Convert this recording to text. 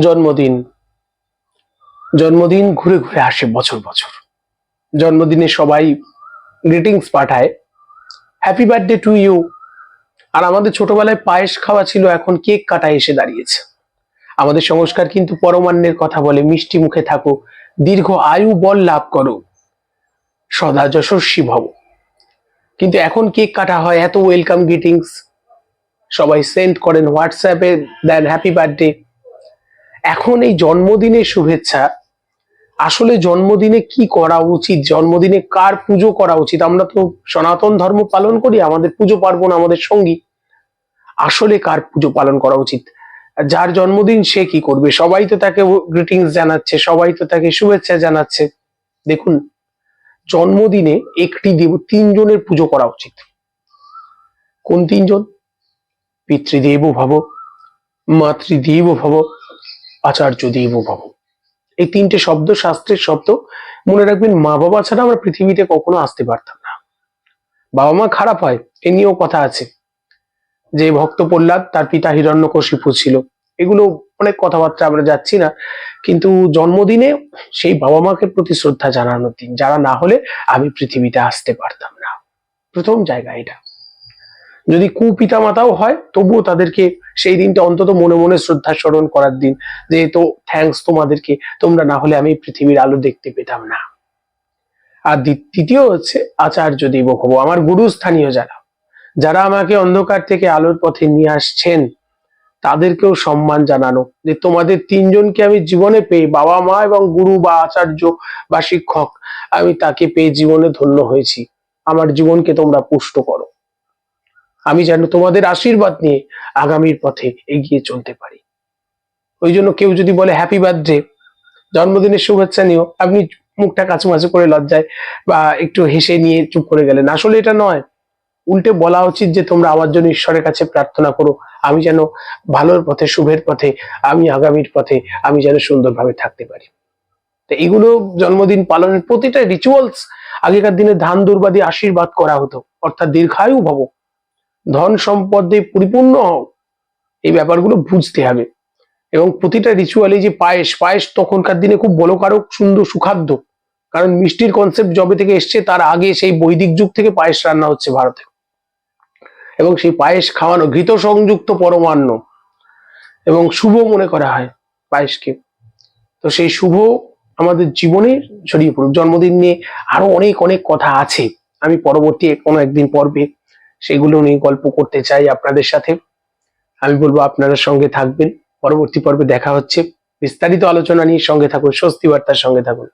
জন্মদিন। জন্মদিন ঘুরে ঘুরে আসে বছর বছর। জন্মদিনে সবাই গ্রিটিংস পাঠায়। হ্যাপি বার্থডে টু ইউ আর আমাদের ছোটবেলায় পায়েস খাওয়া ছিল, এখন কেক কাটা এসে দাঁড়িয়েছে। আমাদের সংস্কার কিন্তু পরমান্নের কথা বলে, মিষ্টি মুখে থাকো, দীর্ঘ আয়ু বল লাভ করো, সদা যশস্বী ভব। কিন্তু এখন কেক কাটা হয়, এত ওয়েলকাম গ্রিটিংস সবাই সেন্ড করেন হোয়াটসঅ্যাপে দেন হ্যাপি বার্থডে এখন এই জন্মদিনের শুভেচ্ছা। আসলে জন্মদিনে কি করা উচিত? জন্মদিনে কার পুজো করা উচিত? আমরা তো সনাতন ধর্ম পালন করি, আমাদের পুজো পার্বণ আমাদের সঙ্গী। আসলে কার পুজো পালন করা উচিত? যার জন্মদিন সে কি করবে? সবাই তো তাকে গ্রিটিংস জানাচ্ছে, সবাই তো তাকে শুভেচ্ছা জানাচ্ছে। দেখুন, জন্মদিনে একটি দেব, তিনজনের পুজো করা উচিত। কোন তিনজন? পিতৃদেব ভব, মাতৃদেব ভব। আচার্য দেব ভব। এই তিনটে শব্দ, শাস্ত্রের শব্দ, মনে রাখবেন মা বাবা ছাড়া আমরা পৃথিবীতে কখনো আসতে পারতাম না। বাবা মা খারাপ হয়, এ নিয়েও কথা আছে। যে ভক্ত প্রহ্লাদ, তার পিতা হিরণ্যকশিপু ছিল। এগুলো অনেক কথাবার্তা আমরা যাচ্ছি না, কিন্তু জন্মদিনে সেই বাবা মাকে প্রতি শ্রদ্ধা জানানোর দিন যারা না হলে আমি পৃথিবীতে আসতে পারতাম না। প্রথম জায়গা এটা। যদি কুপিতা মাতাও হয়, তবুও তাদেরকে সেই দিনটা অন্তত মনে মনে শ্রদ্ধা স্মরণ করার দিন। যেহেতু তো থ্যাঙ্কস তোমাদেরকে, তোমরা না হলে আমি পৃথিবীর আলো দেখতে পেতাম না। আর দ্বিতীয় হচ্ছে আচার্য দেব ভব আমার গুরু স্থানীয় যারা। যারা আমাকে অন্ধকার থেকে আলোর পথে নিয়ে আসছেন, তাদেরকেও সম্মান জানানো যে তোমাদের তিনজনকে আমি জীবনে পেয়ে বাবা মা এবং গুরু বা আচার্য বা শিক্ষক, আমি তাকে পেয়ে জীবনে ধন্য হয়েছি। আমার জীবনকে তোমরা পুষ্ট করো। আমি যেন তোমাদের আশীর্বাদ নিয়ে আগামীর পথে এগিয়ে চলতে পারি। ওই জন্য কেউ যদি বলে হ্যাপি বার্থডে জন্মদিনের শুভেচ্ছা নিও। আপনি মুখটা কাছে কাছুমাছু করে লজ্জায় বা একটু হেসে নিয়ে চুপ করে গেলেন। আসলে এটা নয়। উল্টে বলা উচিত যে, তোমরা আমার জন্য ঈশ্বরের কাছে প্রার্থনা করো। আমি যেন ভালোর পথে, শুভের পথে, আমি আগামীর পথে, আমি যেন সুন্দরভাবে থাকতে পারি। তো এগুলো জন্মদিন পালনের প্রতিটা রিচুয়ালস আগেকার দিনে ধান, দুর্বাদি আশীর্বাদ করা হতো। অর্থাৎ দীর্ঘায়ু ভব। ধন সম্পদে পরিপূর্ণ হও। এই ব্যাপারগুলো বুঝতে হবে। এবং প্রতিটা রিচুয়ালে যে পায়েস পায়েস তখনকার দিনে খুব বলকারক, সুন্দর, সুখাদ্য। কারণ মিষ্টির কনসেপ্ট জবে থেকে এসছে, তার আগে সেই বৈদিক যুগ থেকে পায়েস রান্না হচ্ছে ভারতে। এবং সেই পায়েস খাওয়ানো ঘৃত সংযুক্ত পরমান্ন। এবং শুভ মনে করা হয় পায়েসকে। তো সেই শুভ আমাদের জীবনে ছড়িয়ে পড়ুক। জন্মদিন নিয়ে আরও অনেক অনেক কথা আছে। আমি পরবর্তী কোনো একদিন পর্বে সেগুলো নিয়ে গল্প করতে চাই আপনাদের সাথে। আমি বলব আপনারা সঙ্গে থাকবেন। পরবর্তী পর্বে দেখা হচ্ছে। বিস্তারিত আলোচনা নিয়ে সঙ্গে থাকুন, স্বস্তি বার্তার সঙ্গে থাকুন।